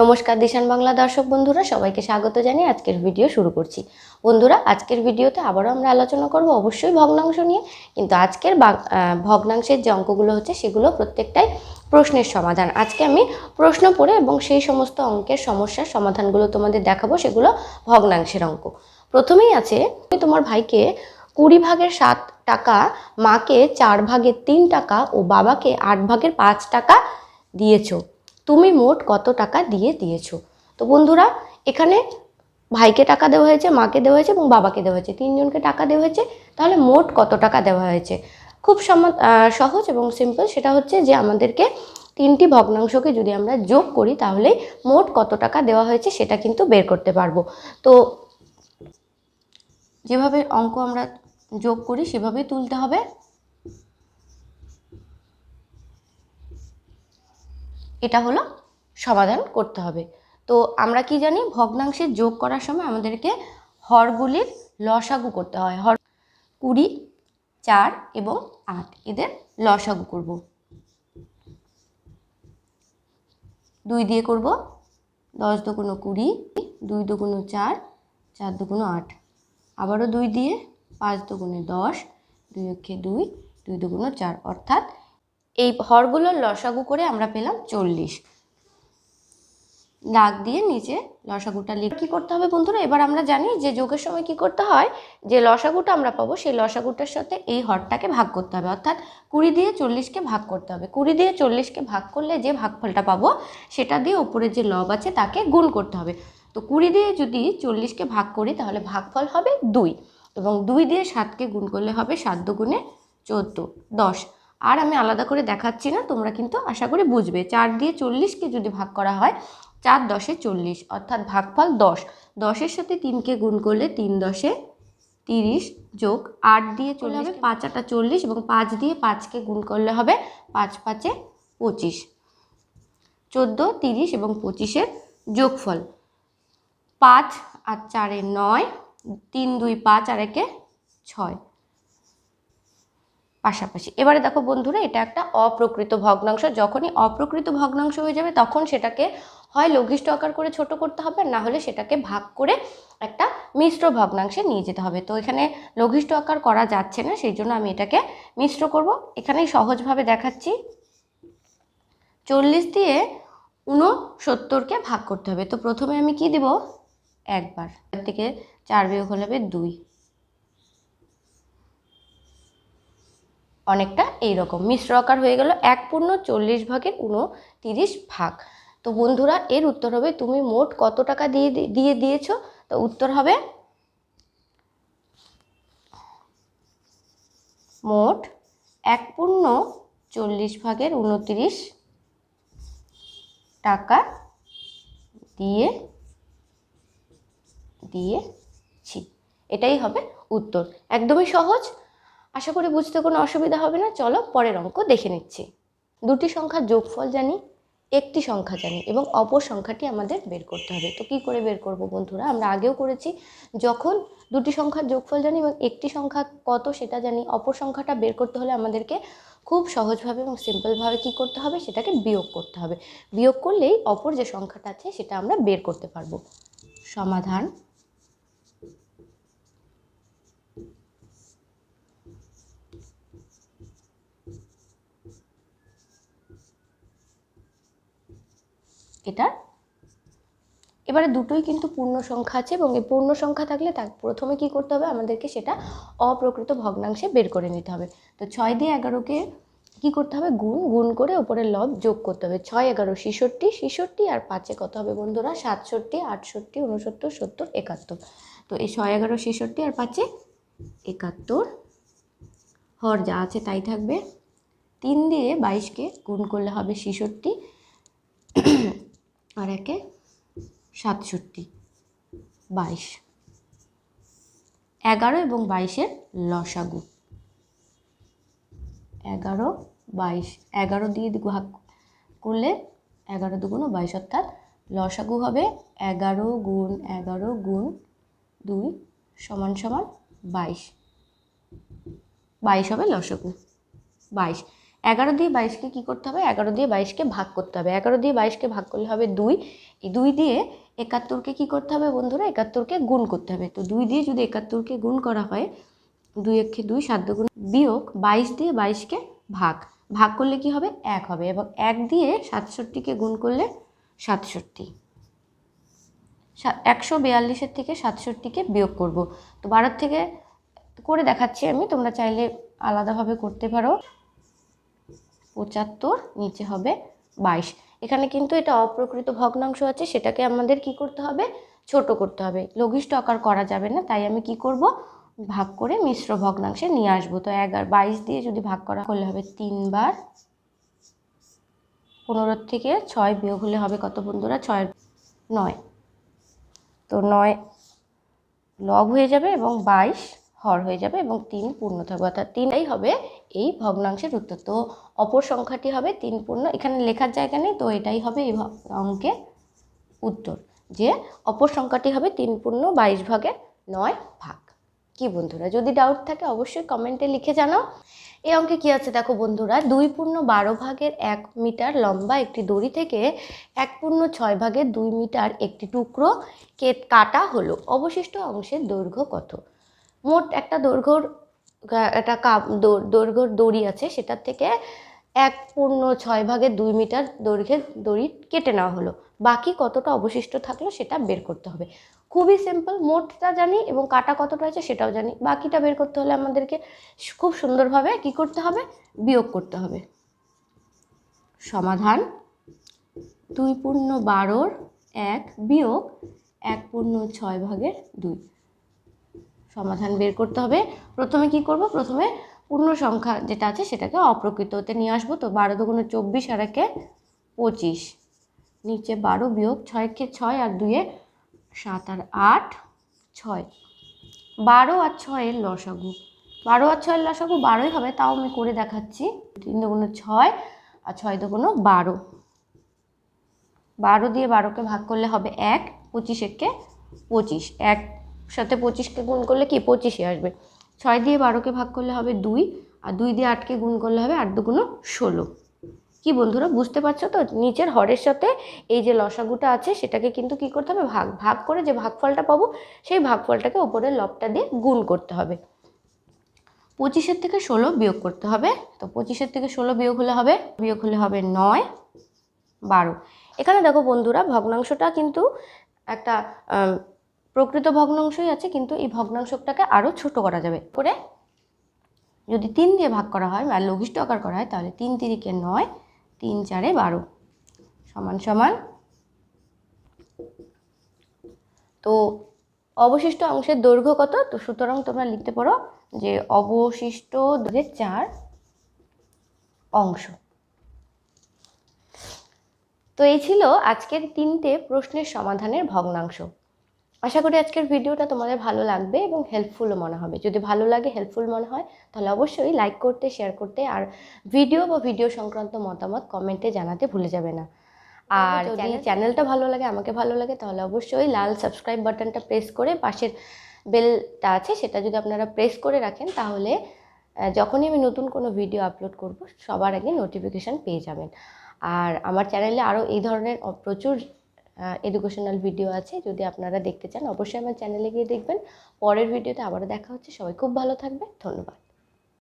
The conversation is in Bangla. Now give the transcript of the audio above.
নমস্কার দিশান বাংলা দর্শক বন্ধুরা, সবাইকে স্বাগত জানিয়ে আজকের ভিডিও শুরু করছি। বন্ধুরা, আজকের ভিডিওতে আবারও আমরা আলোচনা করব অবশ্যই ভগ্নাংশ নিয়ে, কিন্তু আজকের ভগ্নাংশের যে অঙ্কগুলো হচ্ছে সেগুলো প্রত্যেকটাই প্রশ্নের সমাধান। আজকে আমি প্রশ্ন পড়ে এবং সেই সমস্ত অঙ্কের সমস্যার সমাধানগুলো তোমাদের দেখাবো, সেগুলো ভগ্নাংশের অঙ্ক। প্রথমেই আছে তুমি তোমার ভাইকে কুড়ি ভাগের সাত টাকা, মাকে চার ভাগের তিন টাকা ও বাবাকে আট ভাগের পাঁচ টাকা দিয়েছ। তুমি মোট কত টাকা দিয়ে দিয়েছ? তো বন্ধুরা, এখানে ভাইকে টাকা দেওয়া হয়েছে, মাকে দেওয়া হয়েছে এবং বাবাকে দেওয়া হয়েছে। তিনজনকে টাকা দেওয়া হয়েছে, তাহলে মোট কত টাকা দেওয়া হয়েছে? খুব সহজ এবং সিম্পল সেটা হচ্ছে যে আমাদেরকে তিনটি ভগ্নাংশকে যদি আমরা যোগ করি, তাহলে মোট কত টাকা দেওয়া হয়েছে সেটা কিন্তু বের করতে পারব। তো যেভাবে অঙ্ক আমরা যোগ করি, সেভাবেই তুলতে হবে। এটা হলো সমাধান করতে হবে। তো আমরা কি জানি ভগ্নাংশের যোগ করার সময় আমাদেরকে হরগুলির লসাগু করতে হয়। হর কুড়ি, চার এবং আট, এদের লসাগু করব। দুই দিয়ে করব, দশ দুগুণ কুড়ি, দুই দুগুণ চার চার দুগুণ আট। আবারও দুই দিয়ে পাঁচ দুগুণে দশ, দুই অক্ষে দুই দুই দুগুণ চার। অর্থাৎ এই হরগুলোর লসাগু করে আমরা পেলাম চল্লিশ। দাগ দিয়ে নিচে লসাগুটা লিখে কী করতে হবে বন্ধুরা? এবার আমরা জানি যে যোগের সময় কি করতে হয়? যে লসাগুটা আমরা পাবো, সেই লসাগুটার সাথে এই হরটাকে ভাগ করতে হবে। অর্থাৎ কুড়ি দিয়ে চল্লিশকে ভাগ করতে হবে। কুড়ি দিয়ে চল্লিশকে ভাগ করলে যে ভাগফলটা পাবো, সেটা দিয়ে ওপরে যে লব আছে তাকে গুণ করতে হবে। তো কুড়ি দিয়ে যদি চল্লিশকে ভাগ করি, তাহলে ভাগফল হবে দুই। এবং দুই দিয়ে সাতকে গুণ করলে হবে সাত দুগুণে চোদ্দ, দশ। আর আমি আলাদা করে দেখাচ্ছি না তোমরা কিন্তু আশা করি বুঝবে। চার দিয়ে চল্লিশকে যদি ভাগ করা হয় চার দশে চল্লিশ অর্থাৎ ভাগফল দশ। দশের সাথে তিনকে গুণ করলে তিন দশে তিরিশ যোগ আট দিয়ে চলে হবে পাঁচ আটা চল্লিশ এবং পাঁচ দিয়ে পাঁচকে গুণ করলে হবে পাঁচ পাঁচে পঁচিশ। চোদ্দ তিরিশ এবং পঁচিশের যোগফল। পাঁচ আর চারে নয় তিন দুই পাঁচ আর একে ছয়। পাশাপাশি। এবারে দেখো বন্ধুরা, এটা একটা অপ্রকৃত ভগ্নাংশ। যখনই অপ্রকৃত ভগ্নাংশ হয়ে যাবে, তখন সেটাকে হয় লঘিষ্ঠ আকার করে ছোট করতে হবে না হলে সেটাকে ভাগ করে একটা মিশ্র ভগ্নাংশে নিয়ে যেতে হবে। তো এখানে লঘিষ্ঠ আকার করা যাচ্ছে না, সেই জন্য আমি এটাকে মিশ্র করব। এখানেই সহজভাবে দেখাচ্ছি। চল্লিশ দিয়ে উনসত্তরকে ভাগ করতে হবে। তো প্রথমে আমি কি দিব? একবার। থেকে চার বিয়োগ হলে হবে দুই। অনেকটা এইরকম। মিশ্র আকার হয়ে গেল এক পূর্ণ চল্লিশ ভাগের উনতিরিশ ভাগ। তো বন্ধুরা, এর উত্তর হবে তুমি মোট কত টাকা দিয়ে দিয়ে দিয়েছ? তো উত্তর হবে মোট এক পূর্ণ চল্লিশ ভাগের উনতিরিশ টাকা দিয়ে দিয়েছি। এটাই হবে উত্তর। একদমই সহজ। আশা করি বুঝতে কোনো অসুবিধা হবে না। চলো পরের অঙ্ক দেখে নিচ্ছি। দুটি সংখ্যার যোগফল জানি, একটি সংখ্যা জানি এবং অপর সংখ্যাটি আমাদের বের করতে হবে। তো কি করে বের করব বন্ধুরা? আমরা আগেও করেছি, যখন দুটি সংখ্যার যোগফল জানি এবং একটি সংখ্যা কত সেটা জানি, অপর সংখ্যাটা বের করতে হলে আমাদেরকে খুব সহজভাবে এবং সিম্পলভাবে কি করতে হবে? সেটাকে বিয়োগ করতে হবে। বিয়োগ করলেই অপর যে সংখ্যাটা আছে সেটা আমরা বের করতে পারব। সমাধান এটার এবারে দুটোই কিন্তু পূর্ণ সংখ্যা আছে এবং এই পূর্ণ সংখ্যা থাকলে তার প্রথমে কি করতে হবে? আমাদেরকে সেটা অপ্রকৃত ভগ্নাংশে বের করে নিতে হবে। তো ছয় দিয়ে এগারোকে কি করতে হবে? গুণ গুণ করে ওপরে লব যোগ করতে হবে। ছয়, এগারো, ছেষট্টি ছেষট্টি আর পাঁচে কত হবে বন্ধুরা? সাতষট্টি, আটষট্টি উনসত্তর সত্তর, একাত্তর। তো এই ছয়, এগারো, ছেষট্টি আর পাঁচে একাত্তর। হর যা আছে তাই থাকবে। তিন দিয়ে বাইশকে গুণ করলে হবে ছেষট্টি। আর একে সাতষট্টি, বাইশ। এগারো এবং বাইশের লসাগু। এগারো, বাইশ। এগারো দিয়ে ভাগ করলে এগারো দুগুণ বাইশ অর্থাৎ লসাগু হবে এগারো গুণ এগারো গুণ দুই সমান সমান বাইশ। বাইশ হবে লসাগু। বাইশ। এগারো দিয়ে বাইশকে কী করতে হবে? এগারো দিয়ে বাইশকে ভাগ করতে হবে। এগারো দিয়ে বাইশকে ভাগ করলে হবে দুই। এই দুই দিয়ে একাত্তরকে কী করতে হবে বন্ধুরা? একাত্তরকে গুণ করতে হবে। তো দুই দিয়ে যদি একাত্তরকে গুণ করা হয়, দুই একে দুই, সাত দুগুণ বিয়োগ বাইশ দিয়ে বাইশকে ভাগ। ভাগ করলে কি হবে? এক হবে এবং এক দিয়ে সাতষট্টিকে গুণ করলে সাতষট্টি। একশো বিয়াল্লিশের থেকে সাতষট্টিকে বিয়োগ করব। তো বারোর থেকে করে দেখাচ্ছি আমি। তোমরা চাইলে আলাদাভাবে করতে পারো। পঁচাত্তর, নিচে হবে বাইশ। এখানে কিন্তু এটা অপ্রকৃত ভগ্নাংশ আছে, সেটাকে আমাদের কি করতে হবে? ছোট করতে হবে। লঘিষ্ঠ আকার করা যাবে না, তাই আমি কি করব? ভাগ করে মিশ্র ভগ্নাংশে নিয়ে আসব। তো এগারো, বাইশ দিয়ে যদি ভাগ করা করলে হবে তিনবার। পনেরো থেকে ছয় বিয়োগ হলে হবে কত বন্ধুরা? ছয়, নয়। তো নয়, লব হয়ে যাবে এবং বাইশ হর হয়ে যাবে এবং তিন পূর্ণ থাকবে, অর্থাৎ তিনটাই হবে এই ভগ্নাংশের উত্তর। তো অপর সংখ্যাটি হবে তিন পূর্ণ, এখানে লেখার জায়গা নেই, তো এটাই হবে এই অঙ্কে উত্তর, যে অপর সংখ্যাটি হবে তিন পূর্ণ বাইশ ভাগে নয় ভাগ। কি বন্ধুরা, যদি ডাউট থাকে অবশ্যই কমেন্টে লিখে জানাও। এই অঙ্কে কি আছে দেখো বন্ধুরা, দুই পূর্ণ বারো ভাগের এক মিটার লম্বা একটি দড়ি থেকে এক পূর্ণ ছয় ভাগের দুই মিটার একটি টুকরো কে কাটা হলো, অবশিষ্ট অংশের দৈর্ঘ্য কত? মোট একটা দৈর্ঘ্যর একটা কাপ দৈর্ঘ্যর দড়ি আছে, সেটার থেকে এক পূর্ণ ছয় ভাগের দুই মিটার দৈর্ঘ্যের দড়ি কেটে নেওয়া হলো। বাকি কতটা অবশিষ্ট থাকল সেটা বের করতে হবে। খুবই সিম্পল মোটটা জানি এবং কাটা কতটা আছে সেটাও জানি। বাকিটা বের করতে হলে আমাদেরকে খুব সুন্দরভাবে কি করতে হবে? বিয়োগ করতে হবে। সমাধান, দুই পূর্ণ বারোর এক বিয়োগ এক পূর্ণ ছয় ভাগের দুই। সমাধান বের করতে হবে। প্রথমে কি করব? প্রথমে পূর্ণ সংখ্যা যেটা আছে সেটাকে অপ্রকৃততে নিয়ে আসব। তো বারো দুগুণে চব্বিশ আর একে পঁচিশ। নিচে বারো বিয়োগ ছয়কে ছয় আর দুয়ে সাত আর আট ছয়। বারো আর ছয়ের লসাগু। বারো আর ছয়ের লসাগু বারোই হবে, তাও আমি করে দেখাচ্ছি। তিন দুগুণে ছয় আর ছয় দুগুণো বারো। বারো দিয়ে বারোকে ভাগ করলে হবে এক, পঁচিশ একে পঁচিশ। এক সাথে পঁচিশকে গুণ করলে কি? পঁচিশে আসবে। ছয় দিয়ে বারোকে ভাগ করলে হবে দুই, আর দুই দিয়ে আটকে গুণ করলে হবে আট দুগুণ ষোলো। কি বন্ধুরা, বুঝতে পারছ তো? নিচের হরের সাথে এই যে লসাগুটা আছে, সেটাকে কিন্তু কি করতে হবে? ভাগ ভাগ করে যে ভাগফলটা পাবো, সেই ভাগফলটাকে ওপরের লবটা দিয়ে গুণ করতে হবে। পঁচিশের থেকে ষোলো বিয়োগ করতে হবে। তো পঁচিশের থেকে ষোলো বিয়োগ হলে হবে, বিয়োগ হলে হবে নয়, বারো। এখানে দেখো বন্ধুরা, ভগ্নাংশটা কিন্তু একটা প্রকৃত ভগ্নাংশই আছে, কিন্তু এই ভগ্নাংশটাকে আরও ছোট করা যাবে। করে যদি তিন দিয়ে ভাগ করা হয় বা লঘিষ্ঠ আকার করা হয়, তাহলে তিন তিরিকে নয়, তিন চারে বারো। সমান সমান। তো অবশিষ্ট অংশের দৈর্ঘ্য কত? তো সুতরাং তোমরা লিখতে পারো যে অবশিষ্ট চার অংশ। তো এই ছিল আজকের তিনটে প্রশ্নের সমাধানের ভগ্নাংশ। আশা করি আজকের ভিডিওটা তোমাদের ভালো লাগবে এবং হেল্পফুলও মনে হবে। যদি ভালো লাগে হেল্পফুল মনে হয় তাহলে অবশ্যই লাইক করতে শেয়ার করতে আর ভিডিও বা ভিডিও সংক্রান্ত মতামত কমেন্টে জানাতে ভুলে যাবে না। আর যদি চ্যানেলটা ভালো লাগে আমাকে ভালো লাগে তাহলে অবশ্যই লাল সাবস্ক্রাইব বাটনটা প্রেস করে পাশের বেলটা আছে সেটা যদি আপনারা প্রেস করে রাখেন তাহলে যখনই আমি নতুন কোনো ভিডিও আপলোড করব সবার আগে নোটিফিকেশান পেয়ে যাবেন। আর আমার চ্যানেলে আরও এই ধরনের প্রচুর এডুকেশনাল ভিডিও আছে, যদি আপনারা দেখতে চান, অবশ্যই আমার চ্যানেলে গিয়ে দেখবেন। পরের ভিডিওতে আবারও দেখা হচ্ছে। সবাই খুব ভালো থাকবে ধন্যবাদ।